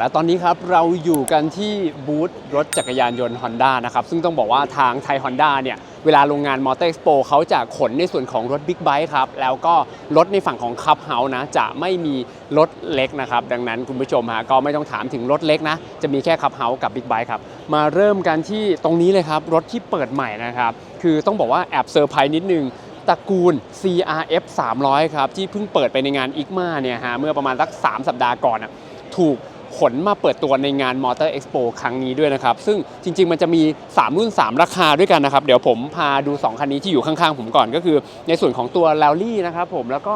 และตอนนี้ครับเราอยู่กันที่บูธรถจักรยานยนต์ Honda นะครับ ซึ่งต้องบอกว่าทางไทย Honda เนี่ย เวลาโรงงานมอเตอร์เอ็กซ์โปเขาจะขนในส่วนของรถบิ๊กไบค์ครับ แล้วก็รถในฝั่งของคับเฮาส์นะ จะไม่มีรถเล็กนะครับ ดังนั้นคุณผู้ชมฮะก็ไม่ต้องถามถึงรถเล็กนะ จะมีแค่คับเฮาส์กับบิ๊กไบค์ครับ มาเริ่มกันที่ตรงนี้เลยครับ รถที่เปิดใหม่นะครับ คือต้องบอกว่าแอบเซอร์ไพรส์นิดนึงตระกูล CRF 300 ครับ ที่เพิ่งเปิดไปในงานอิกมาเนี่ยฮะเมื่อประมาณสัก 3 สัปดาห์ก่อนอะถูก ขนมาเปิดตัวในงาน Motor Expo ครั้งนี้ด้วยนะครับ ซึ่งจริง ๆ มันจะมี 3 รุ่น 3 ราคาด้วยกันนะครับ เดี๋ยวผมพาดู 2 คันนี้ที่อยู่ข้างๆ ผมก่อนก็คือ ในส่วนของตัว r a l l y นะครับผมแล้วก็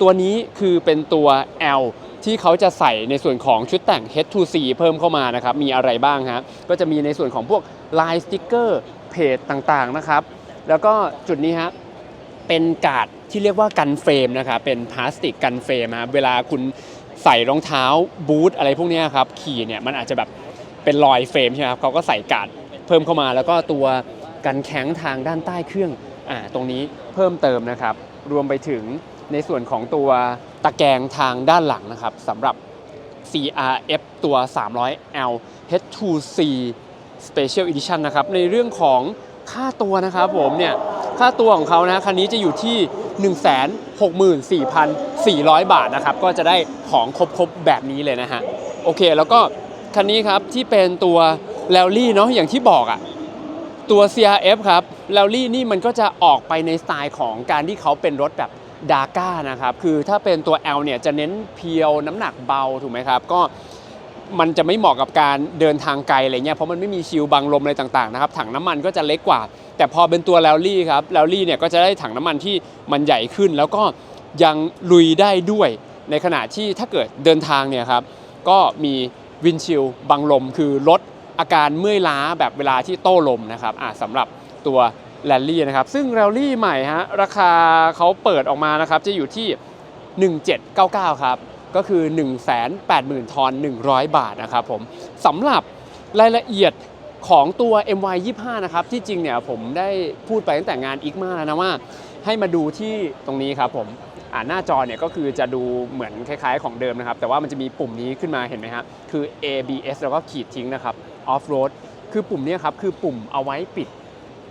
ตัวนี้คือเป็นตัว L ที่เขาจะใส่ในส่วนของชุดแต่ง H2C เพิ่มเข้ามานะครับ มีอะไรบ้างฮะก็จะมีในส่วนของพวกลายสติ๊กเกอร์เพจต่างๆนะครับแล้วก็จุดนี้ฮะเป็นกาดที่เรียกว่ากันเฟรมนะครับเป็นพลาสติกกันเฟรมครับเวลาคุณ ใส่รองเท้าบูทอะไรพวกนี้ครับขี่เนี่ยมันอาจจะแบบเป็นรอยเฟรมใช่ไหมครับเขาก็ใส่กาดเพิ่มเข้ามา แล้วก็ตัวกันแข็งทางด้านใต้เครื่องอ่าตรงนี้เพิ่มเติมนะครับ รวมไปถึงในส่วนของตัวตะแกรงทางด้านหลังนะครับสำหรับ CRF ตัว 300L H2C Special Edition นะครับในเรื่องของค่าตัวนะครับผมเนี่ย ค่าตัวของเขานะคันนี้จะอยู่ที่ 164,400 บาทนะครับ ก็จะได้ของครบๆแบบนี้เลยนะฮะ โอเค แล้วก็คันนี้ครับที่เป็นตัว r a l l y เนาะอย่างที่บอกอะตัว CRF ครับแลลี่นี่มันก็จะออกไปในสไตล์ของการที่เขาเป็นรถแบบดาก้านะครับ คือถ้าเป็นตัว L เนี่ยจะเน้นเพียวน้ำหนักเบาถูกไหมครับ ก็ มันจะไม่เหมาะกับการเดินทางไกลอะไรเงี้ยเพราะมันไม่มีชิลบังลมอะไรต่างๆนะครับถังน้ำมันก็จะเล็กกว่า แต่พอเป็นตัวแ a ลลี่ครับแ a ลลี่เนี่ยก็จะได้ถังน้ำมันที่มันใหญ่ขึ้น แล้วก็ยังลุยได้ด้วย ในขณะที่ถ้าเกิดเดินทางเนี่ยครับก็มีวินชิลบังลมคือลดอาการเมื่อยล้าแบบเวลาที่โต้ลมนะครับอะสำหรับตัวแรลลี่นะครับซึ่งแรลลี่ใหม่ฮะราคาเขาเปิดออกมานะครับจะอยู่ที่ 1799 ครับ ก็คือ 180,000 ทอน 100 บาทนะครับผมสำหรับรายละเอียดของตัว MY25 นะครับ ที่จริงเนี่ยผมได้พูดไปตั้งแต่งานอีกมาแล้วนะว่า ให้มาดูที่ตรงนี้ครับผมอ่าหน้าจอเนี่ยก็คือจะดูเหมือนคล้ายๆของเดิมนะครับ แต่ว่ามันจะมีปุ่มนี้ขึ้นมาเห็นไหมฮะคือ ABS แล้วก็ขีดทิ้งนะครับ Off Road คือปุ่มนี้ครับคือปุ่มเอาไว้ปิด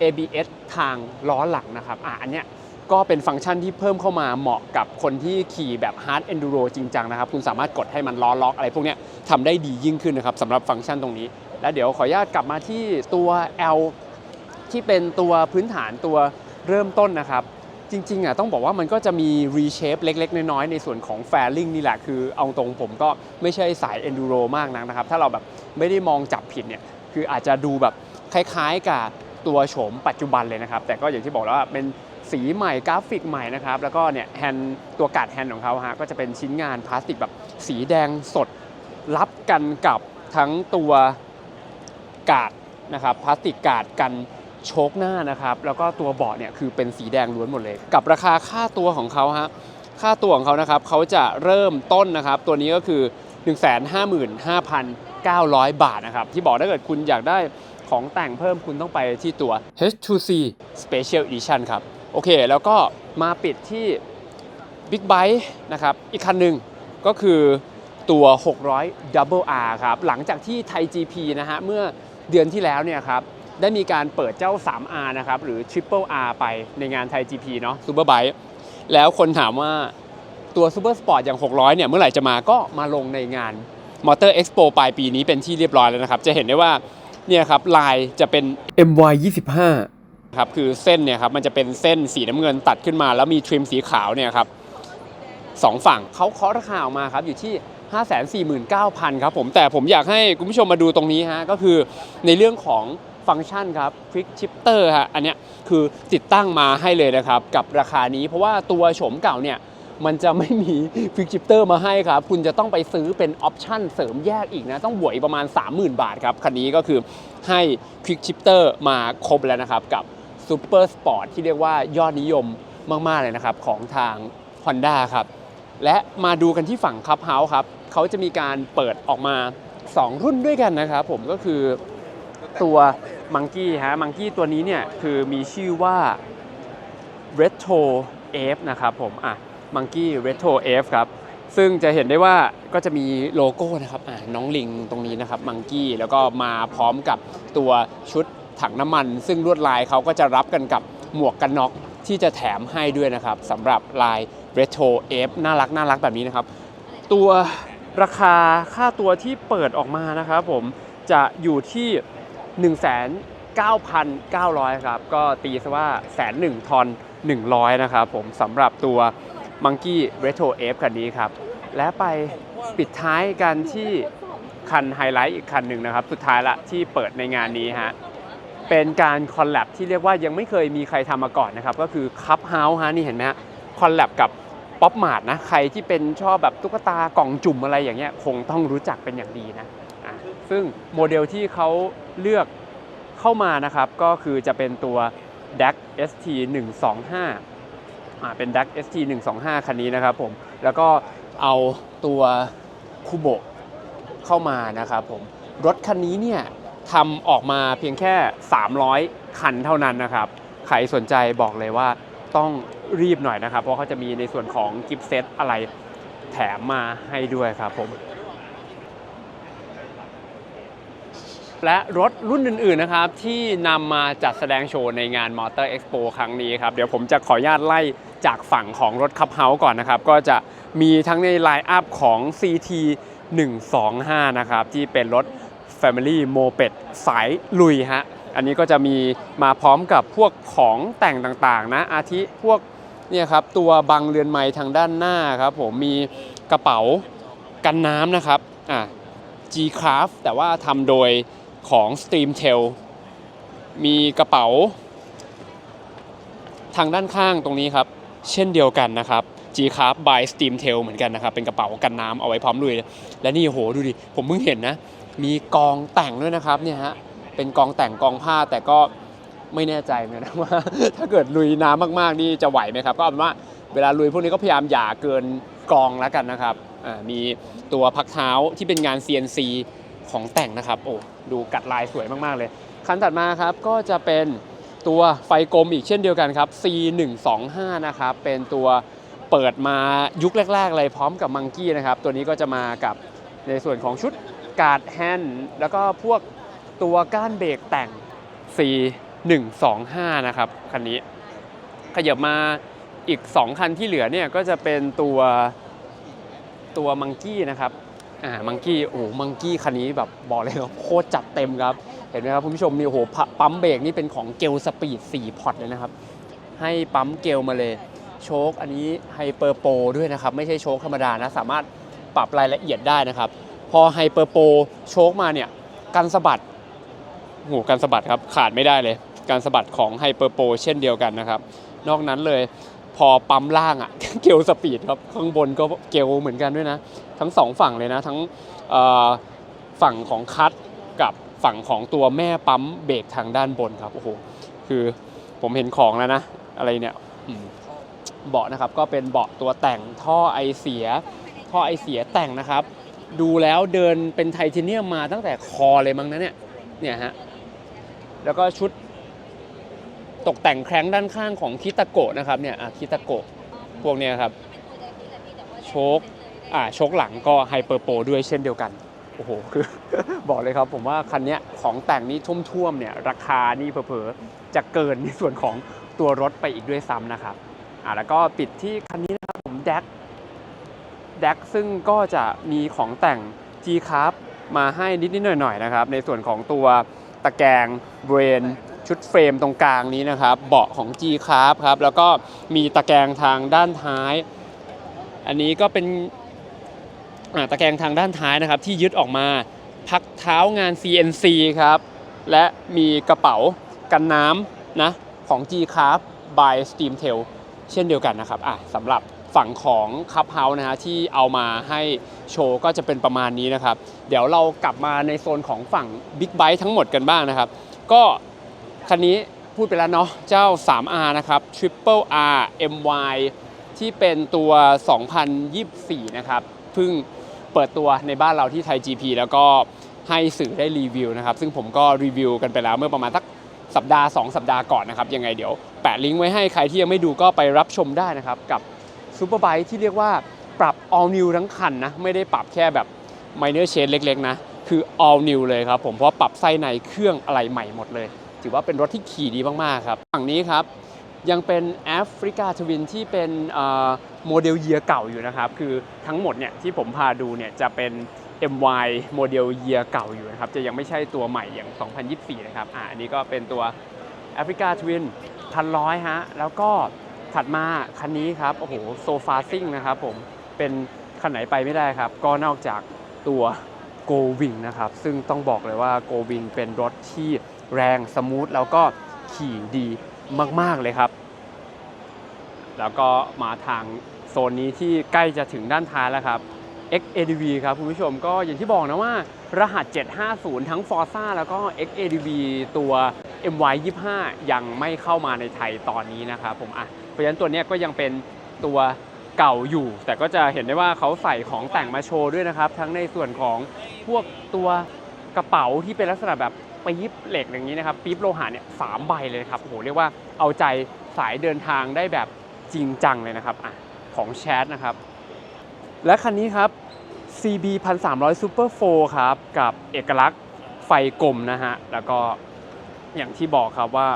ABS ทางล้อหลังนะครับอะอันเนี้ย ก็เป็นฟังก์ชันที่เพิ่มเข้ามาเหมาะกับคนที่ขี่แบบ Hard Enduro จริงจังนะครับ คุณสามารถกดให้มันล้อล็อกอะไรพวกนี้ทำได้ดียิ่งขึ้นนะครับสำหรับฟังก์ชันตรงนี้ แล้วเดี๋ยวขออนุญาตกลับมาที่ตัว L ที่เป็นตัวพื้นฐานตัวเริ่มต้นนะครับ จริงๆอะต้องบอกว่ามันก็จะมี reshape เล็ก ๆ น้อยๆ ในส่วนของ fairing นี่แหละ คือเอาตรงผมก็ไม่ใช่สาย enduro มากนักนะครับ ถ้าเราแบบไม่ได้มองจับผิดเนี่ยคืออาจจะดูแบบคล้ายๆกับตัวโฉมปัจจุบันเลยนะครับ แต่ก็อย่างที่บอกแล้วว่าเป็น สีใหม่กราฟิกใหม่นะครับ แล้วก็เนี่ยแฮนตัวกาดแฮนด์ของเขาฮะก็จะเป็นชิ้นงานพลาสติกแบบสีแดงสดรับกันกับทั้งตัวกาดนะครับพลาสติกกาดกันโชคหน้านะครับ แล้วก็ตัวเบาะเนี่ยคือเป็นสีแดงล้วนหมดเลย กับราคาค่าตัวของเขาฮะค่าตัวของเขานะครับเขาจะเริ่มต้นนะครับ ตัวนี้ก็คือ 155,900 บาทนะครับ ที่บอกถ้าเกิดคุณอยากได้ของแต่งเพิ่มคุณต้องไปที่ตัว H2C Special Edition ครับ โอเค แล้วก็มาปิดที่ Big Bike นะครับ อีกคันหนึ่งก็คือตัว 600 Double R ครับ หลังจากที่ไทย GP นะฮะ เมื่อเดือนที่แล้วเนี่ยครับ ได้มีการเปิดเจ้า 3R นะครับ หรือ Triple R ไปในงานไทย GP เนาะ Super Bike แล้วคนถามว่าตัว Super Sport อย่าง 600 เนี่ย เมื่อไหร่จะมาก็มาลงในงาน Motor Expo ปลายปีนี้เป็นที่เรียบร้อยแล้วนะครับ จะเห็นได้ว่าเนี่ยครับลายจะเป็น MY 25 ครับคือเส้นเนี่ยครับมันจะเป็นเส้นสีน้ำเงินตัดขึ้นมา แล้วมีทริมสีขาวเนี่ยครับสองฝั่งเขาเคาะราคาออกมาครับอยู่ที่549,000ครับผมแต่ผมอยากให้คุณผู้ชมมาดูตรงนี้ฮะก็คือในเรื่องของฟังก์ชันครับ Quick Shifter ฮะอันเนี้ยคือติดตั้งมาให้เลยนะครับ กับราคานี้เพราะว่าตัวโฉมเก่าเนี่ยมันจะไม่มี Quick Shifter มาให้ครับ คุณจะต้องไปซื้อเป็นออปชั่นเสริมแยกอีกนะ ต้องบวกประมาณ 30,000 บาทครับ คันนี้ก็คือให้ Quick Shifter มาครบแล้วนะครับ กับ Super Sport ที่เรียกว่ายอดนิยมมาก ๆ เลยนะครับของทาง Honda ครับและมาดูกันที่ฝั่งคับเฮาส์ครับเขาจะมีการเปิดออกมา 2 รุ่นด้วยกันนะครับผมก็คือตัวมังกี้ฮะมังกี้ตัวนี้เนี่ยคือมีชื่อว่า Retro F นะครับผมอะมังกี้ Retro F ครับซึ่งจะเห็นได้ว่าก็จะมีโลโก้นะครับอ่าน้องลิงตรงนี้นะครับมังกี้แล้วก็มาพร้อมกับตัวชุด ถังน้ำมัน ซึ่งลวดลายเขาก็จะรับกันกับหมวกกันน็อกที่จะแถมให้ด้วยนะครับสำหรับลาย Retro F น่ารักน่ารักแบบนี้นะครับ ตัวราคาค่าตัวที่เปิดออกมานะครับผมจะอยู่ที่ 1,9,900 ครับ ก็ตีซะว่าแสนหนึ่งทอน100 นะครับผมสำหรับตัว Monkey Retro F คันนี้ครับ และไปปิดท้ายกันที่คันไฮไลท์อีกคันหนึ่งนะครับ สุดท้ายละที่เปิดในงานนี้ฮะ เป็นการคอลแลบที่เรียกว่ายังไม่เคยมีใครทำมาก่อนนะครับ ก็คือคัพเฮาส์ฮะนี่เห็นไหมฮะคอลแลบกับป๊อปมาร์ทนะใครที่เป็นชอบแบบตุ๊กตากล่องจุ่มอะไรอย่างเงี้ยคงต้องรู้จักเป็นอย่างดีนะอะซึ่งโมเดลที่เขาเลือกเข้ามานะครับ ก็คือจะเป็นตัว DAC ST 125อ่าเป็น DAC ST 125คันนี้นะครับผมแล้วก็เอาตัวคูโบเข้ามานะครับผมรถคันนี้เนี่ย ทำออกมาเพียงแค่ 300 คันเท่านั้นนะครับ ใครสนใจบอกเลยว่าต้องรีบหน่อยนะครับ เพราะเขาจะมีในส่วนของกิฟต์เซตอะไรแถมมาให้ด้วยครับผม และรถรุ่นอื่นๆนะครับ ที่นำมาจัดแสดงโชว์ในงาน Motor Expo ครั้งนี้ครับ เดี๋ยวผมจะขออนุญาตไล่จากฝั่งของรถคับเฮาส์ก่อนนะครับ ก็จะมีทั้งในไลน์อัพของ CT 125 นะครับ ที่เป็นรถ Family Moped สายลุยฮะ อันนี้ก็จะมีมาพร้อมกับพวกของแต่งต่างๆนะ อาทิพวกเนี่ยครับตัวบังเรือนไม้ทางด้านหน้าครับผมมีกระเป๋ากันน้ำนะครับอะ G-Craft แต่ว่าทำโดยของ Streamtail มีกระเป๋า ทางด้านข้างตรงนี้ครับ เช่นเดียวกันนะครับ G-Craft by Steamtail เหมือนกันนะครับ เป็นกระเป๋ากันน้ำเอาไว้พร้อมลุย และนี่โหดูดิ ผมเพิ่งเห็นนะ มีกองแต่งด้วยนะครับเนี่ยฮะเป็นกองแต่งกองผ้าแต่ก็ไม่แน่ใจเหมือนกันนะว่า ถ้าเกิดลุยน้ำมากๆนี่จะไหวไหมครับ ก็เอาเป็นว่าเวลาลุยพวกนี้ก็พยายามอย่าเกินกองแล้วกันนะครับมีตัวพักเท้าที่เป็นงาน CNC ของแต่งนะครับโอ้ดูกัดลายสวยมากๆเลย คันถัดมาครับก็จะเป็นตัวไฟกลมอีกเช่นเดียวกันครับ C125 นะครับเป็นตัวเปิดมายุคแรก ๆ เลยพร้อมกับมังกี้นะครับตัวนี้ก็จะมากับในส่วนของชุด การ์ดแฮนด์แล้วก็พวกตัวก้านเบรกแต่ง C125 นะครับ คันนี้ ขยับมาอีก 2 คันที่เหลือเนี่ยก็จะเป็นตัวตัวมังกี้นะครับอ่ามังกี้โอ้มังกี้คันนี้แบบบอกเลยว่าโคตรจัดเต็มครับ เห็นไหมครับคุณผู้ชมนี่โอ้โหปปั๊มเบรกนี่เป็นของเกลสปีด4พอร์ตเลยนะครับ ให้ปั๊มเกลมาเลยโชคอันนี้ไฮเปอร์โปด้วยนะครับ ไม่ใช่โชคธรรมดานะ สามารถปรับรายละเอียดได้นะครับ อไฮเปอร์โปโชคมาเนี่ยการสะบัดโอ้โหการสะบัดครับขาดไม่ได้เลย การสะบัดของไฮเปอร์โปเช่นเดียวกันนะครับ นอกนั้นเลยพอปั๊มล่างอะ่ะเกลสปีดครับข้างบนก็เกลเหมือนกันด้วยนะ ทั้งสองฝั่งเลยนะ ทั้งฝั่งของคัทกับฝั่งของตัวแม่ปั๊มเบรกทางด้านบนครับโอ้โหคือผมเห็นของแล้วนะ อะไรเนี่ยเบาะนะครับก็เป็นเบาะตัวแต่งท่อไอเสีย ท่อไอเสียแต่งนะครับ ดูแล้วเดินเป็นไทเทเนียมมาตั้งแต่คอเลยมั้งนะเนี่ย เนี่ยฮะ แล้วก็ชุดตกแต่งแคร้งด้านข้างของคิตาโกะนะครับเนี่ยคิตาโกะพวกเนี้ยครับ โชคอ่าโชคหลังก็ไฮเปอร์โปรด้วยเช่นเดียวกัน โอ้โห คือ บอกเลยครับผมว่าคันเนี้ยของแต่งนี้ท่วมๆเนี่ยราคานี่เผลอๆจะเกินในส่วนของตัวรถไปอีกด้วยซ้ำนะครับอ่าแล้วก็ปิดที่คันนี้นะครับผมแดก แดกซึ่งก็จะมีของแต่ง G c a r มาให้นิดๆหน่อยๆนะครับ ในส่วนของตัวตะแกรงเบรนชุดเฟรมตรงกลางนี้นะครับ เบาะของ G c a r ครับ แล้วก็มีตะแกรงทางด้านท้าย อันนี้ก็เป็นตะแกรงทางด้านท้ายนะครับ ที่ยึดออกมาพักเท้างาน CNC ครับ และมีกระเป๋ากันน้ำนะของ G Craft by Steamtail เช่นเดียวกันนะครับอะสำหรับ ฝั่งของคับเฮาส์นะฮะที่เอามาให้โชว์ก็จะเป็นประมาณนี้นะครับ เดี๋ยวเรากลับมาในโซนของฝั่ง Big b i t e ทั้งหมดกันบ้างนะครับ ก็คันนี้พูดไปแล้วเนาะเจ้า 3R นะครับ Triple R MY ที่เป็นตัว 2024 นะครับเพิ่งเปิดตัวในบ้านเราที่ไทย GP แล้วก็ให้สื่อได้รีวิวนะครับ ซึ่งผมก็รีวิวกันไปแล้วเมื่อประมาณสักสัปดาห์ 2 สัปดาห์ก่อนนะครับ ยังไงเดี๋ยวแปะลิงก์ไว้ให้ใครที่ยังไม่ดูก็ไปรับชมได้นะครับ กับ ซูเปอร์ไบค์ที่เรียกว่าปรับ all new ทั้งคันนะ ไม่ได้ปรับแค่แบบ minor change เล็กๆ นะ คือ all new เลยครับผมเพราะปรับไส้ในเครื่องอะไรใหม่หมดเลย ถือว่าเป็นรถที่ขี่ดีมากๆครับฝั่งนี้ครับยังเป็นแอฟริกาทวินที่เป็นโมเดลเยียเก่าอยู่นะครับ คือทั้งหมดเนี่ยที่ผมพาดูเนี่ยจะเป็น MY โมเดลเยียเก่าอยู่นะครับ จะยังไม่ใช่ตัวใหม่อย่าง 2024 นะครับอ่าอันนี้ก็เป็นตัวแอฟริกาทวินพันร้อยฮะ แล้วก็ ถัดมาคันนี้ครับโอ้โหโซฟาซิ่งนะครับผมเป็นคันไหนไปไม่ได้ครับ ก็นอกจากตัว Go Wing นะครับ ซึ่งต้องบอกเลยว่า Go Wing เป็นรถที่แรงสมูทแล้วก็ขี่ดีมาก ๆ เลยครับ แล้วก็มาทางโซนนี้ที่ใกล้จะถึงด้านท้ายแล้วครับ XADV ครับคุณผู้ชมก็อย่างที่บอกนะว่า รหัส 750 ทั้ง Forza แล้วก็ XADV ตัว MY25 ยังไม่เข้ามาในไทยตอนนี้นะครับผมอะ เพราะฉะนั้นตัวนี้ก็ยังเป็นตัวเก่าอยู่ แต่ก็จะเห็นได้ว่าเขาใส่ของแต่งมาโชว์ด้วยนะครับ ทั้งในส่วนของพวกตัวกระเป๋าที่เป็นลักษณะแบบปี๊บเหล็กอย่างนี้นะครับปี๊บโลหะเนี่ยสามใบเลยครับโอ้โหเรียกว่าเอาใจสายเดินทางได้แบบจริงจังเลยนะครับอะของแชทนะครับ และคันนี้ครับ CB 1300 Super 4ครับ กับเอกลักษณ์ไฟกลมนะฮะ แล้วก็อย่างที่บอกครับว่า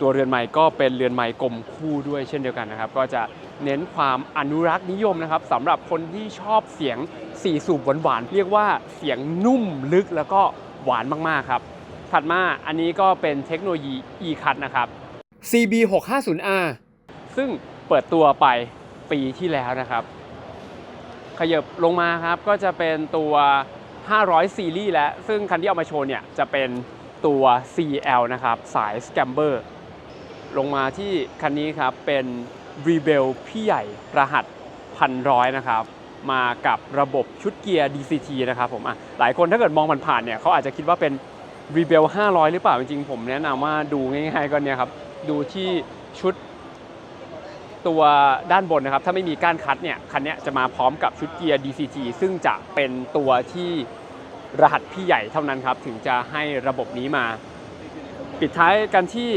ตัวเรือนไม้ก็เป็นเรือนไม้กลมคู่ด้วยเช่นเดียวกันนะครับ ก็จะเน้นความอนุรักษ์นิยมนะครับสำหรับคนที่ชอบเสียงสี่สูบหวานๆเรียกว่าเสียงนุ่มลึกแล้วก็หวานมากๆครับ ถัดมาอันนี้ก็เป็นเทคโนโลยี e-cut นะครับ CB 650R ซึ่งเปิดตัวไปปีที่แล้วนะครับ ขยับลงมาครับก็จะเป็นตัว 500 ซีรีส์แล้ว ซึ่งคันที่เอามาโชว์เนี่ยจะเป็นตัว CL นะครับ สาย Scamber ลงมาที่คันนี้ครับ เป็น Rebel พี่ใหญ่รหัสพันร้อยนะครับ มากับระบบชุดเกียร์ DCT นะครับผมอะหลายคนถ้าเกิดมองผ่านๆเนี่ยเขาอาจจะคิดว่าเป็น Rebel 500 หรือเปล่า จริงๆ ผมแนะนำว่าดูง่ายๆก็เนี่ยครับ ดูที่ชุดตัวด้านบนนะครับ ถ้าไม่มีก้านคัดเนี่ยคันนี้จะมาพร้อมกับชุดเกียร์ DCT ซึ่งจะเป็นตัวที่รหัสพี่ใหญ่เท่านั้นครับ ถึงจะให้ระบบนี้มา ปิดท้ายกันที่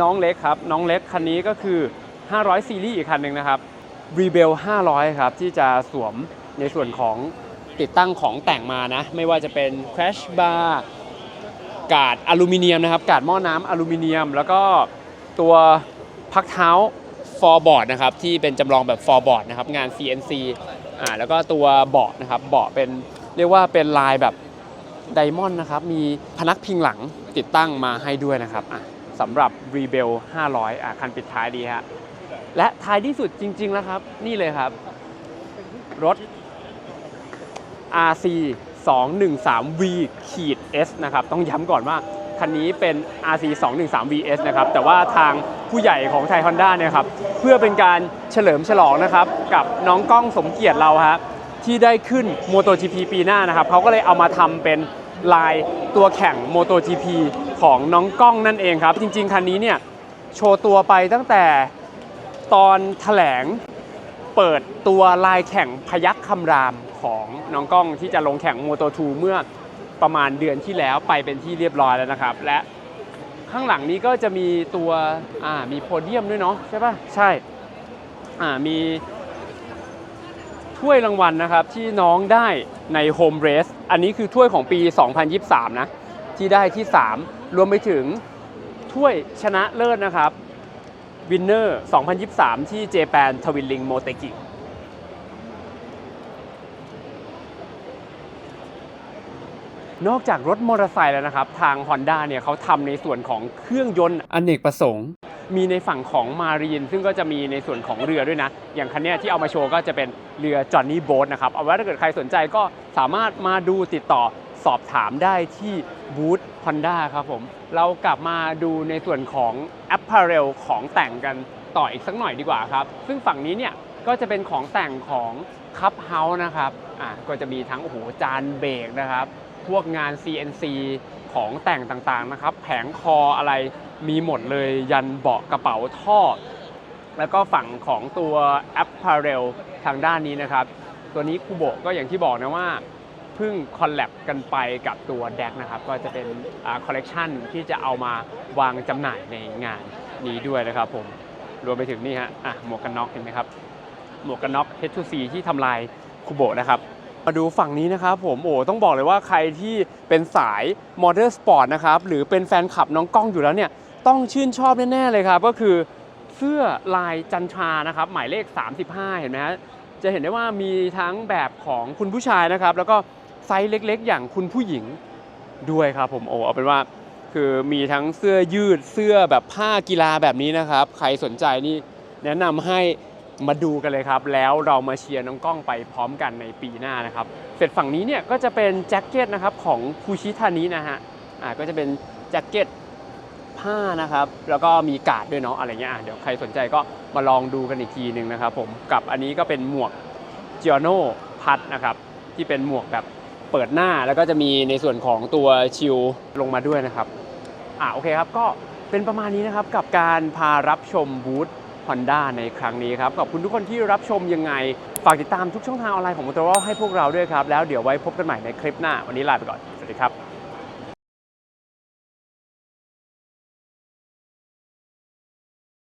น้องเล็กครับ น้องเล็กคันนี้ก็คือ 500 ซีรีส์อีกคันหนึ่งนะครับ Rebel 500 ครับ ที่จะสวมในส่วนของติดตั้งของแต่งมานะ ไม่ว่าจะเป็น Crash Bar กาดอลูมิเนียมนะครับ กาดหม้อน้ำอลูมิเนียม แล้วก็ตัวพักเท้าฟอร์บอร์ดนะครับ ที่เป็นจำลองแบบฟอร์บอร์ดนะครับ งาน CNC อ่าแล้วก็ตัวเบาะนะครับเบาะเป็นเรียกว่าเป็นลายแบบไดมอนด์นะครับ มีพนักพิงหลังติดตั้งมาให้ด้วยนะครับอะ สำหรับ Rebel 500 อะคันปิดท้ายดีฮะ และท้ายที่สุดจริง ๆ แล้วครับ นี่เลยครับ รถ RC 213V ขีด S นะครับ ต้องย้ำก่อนว่า คันนี้เป็น RC 213 VS นะครับ แต่ว่าทางผู้ใหญ่ของไทยฮอนด้าเนี่ยครับ เพื่อเป็นการเฉลิมฉลองนะครับ กับน้องก้องสมเกียรติเราครับที่ได้ขึ้น MotoGP ปีหน้านะครับเขาก็เลยเอามาทำเป็น ลายตัวแข่ง MotoGP ของน้องก้องนั่นเองครับ จริง ๆ คันนี้เนี่ยโชว์ตัวไปตั้งแต่ตอนแถลงเปิดตัวลายแข่งพยักคำรามของน้องกล้องที่จะลงแข่งโมโต2เมื่อประมาณเดือนที่แล้วไปเป็นที่เรียบร้อยแล้วนะครับ และข้างหลังนี้ก็จะมีตัวอ่ามีโพเดียมด้วยเนาะใช่ปะใช่อ่ามี ถ้วยรางวัลนะครับที่น้องได้ในโฮมเรสอันนี้คือถ้วยของปี 2023 นะ ที่ได้ที่ 3 รวมไปถึงถ้วยชนะเลิศนะครับวินเนอร์ 2023 ที่เจแปนทวินลิงโมเตกินอกจากรถมอเตอร์ไซค์แล้วนะครับ ทาง Honda เนี่ยเขาทำในส่วนของเครื่องยนต์อเนกประสงค์ มีในฝั่งของมารีนซึ่งก็จะมีในส่วนของเรือด้วยนะ อย่างคันนี้ที่เอามาโชว์ก็จะเป็นเรือจอห์นนี่โบ๊ทนะครับ เอาไว้ถ้าเกิดใครสนใจก็สามารถมาดูติดต่อสอบถามได้ที่บูธ Honda ครับผม เรากลับมาดูในส่วนของ Apparel ของแต่งกันต่ออีกสักหน่อยดีกว่าครับ ซึ่งฝั่งนี้เนี่ยก็จะเป็นของแต่งของคัพเฮาส์นะครับ อ่าก็จะมีทั้งโอ้โหจานเบรกนะครับ พวกงาน CNC ของแต่งต่างๆนะครับ แผงคออะไรมีหมดเลยยันเบาะกระเป๋าท่อ แล้วก็ฝั่งของตัว Apparel ทางด้านนี้นะครับ ตัวนี้คูโบะก็อย่างที่บอกนะว่าเพิ่งคอลแลบกันไปกับตัวแดกนะครับ ก็จะเป็นคอลเลกชันที่จะเอามาวางจำหน่ายในงานนี้ด้วยนะครับผมรวมไปถึงนี่ฮะอะหมวกกันน็อกเห็นไหมครับ หมวกกันน็อก H2C ที่ทำลายคูโบะนะครับ มาดูฝั่งนี้นะครับผมโอ้ต้องบอกเลยว่าใครที่เป็นสายมอเตอร์สปอร์ตนะครับหรือเป็นแฟนคลับน้องกล้องอยู่แล้วเนี่ยต้องชื่นชอบแน่ๆเลยครับก็คือเสื้อลายจันทรานะครับหมายเลข 35 เห็นไหมฮะจะเห็นได้ว่ามีทั้งแบบของคุณผู้ชายนะครับ แล้วก็ไซส์เล็กๆ อย่างคุณผู้หญิงด้วยครับผมโอ้เอาเป็นว่าคือมีทั้งเสื้อยืดเสื้อแบบผ้ากีฬาแบบนี้นะครับ ใครสนใจนี่แนะนำให้ มาดูกันเลยครับ แล้วเรามาเชียร์น้องกล้องไปพร้อมกันในปีหน้านะครับ เสร็จฝั่งนี้เนี่ยก็จะเป็นแจ็คเก็ตนะครับของคูชิทานินะฮะอ่าก็จะเป็นแจ็คเก็ตผ้านะครับ แล้วก็มีกาดด้วยเนาะอะไรเงี้ยเดี๋ยวใครสนใจก็มาลองดูกันอีกทีหนึ่งนะครับผมกับอันนี้ก็เป็นหมวก g i o n o พัดนะครับ ที่เป็นหมวกแบบเปิดหน้าแล้วก็จะมีในส่วนของตัวชิลลงมาด้วยนะครับอ่าโอเคครับก็เป็นประมาณนี้นะครับกับการพารับชมบูธ Honda ในครั้งนี้ครับขอบคุณทุกคนที่รับชมยังไง ฝากติดตามทุกช่องทางออนไลน์ของ m o t o r o l ให้พวกเราด้วยครับ แล้วเดี๋ยวไว้พบกันใหม่ในคลิปหน้า วันนี้ลาไปก่อน สวัสดีครับ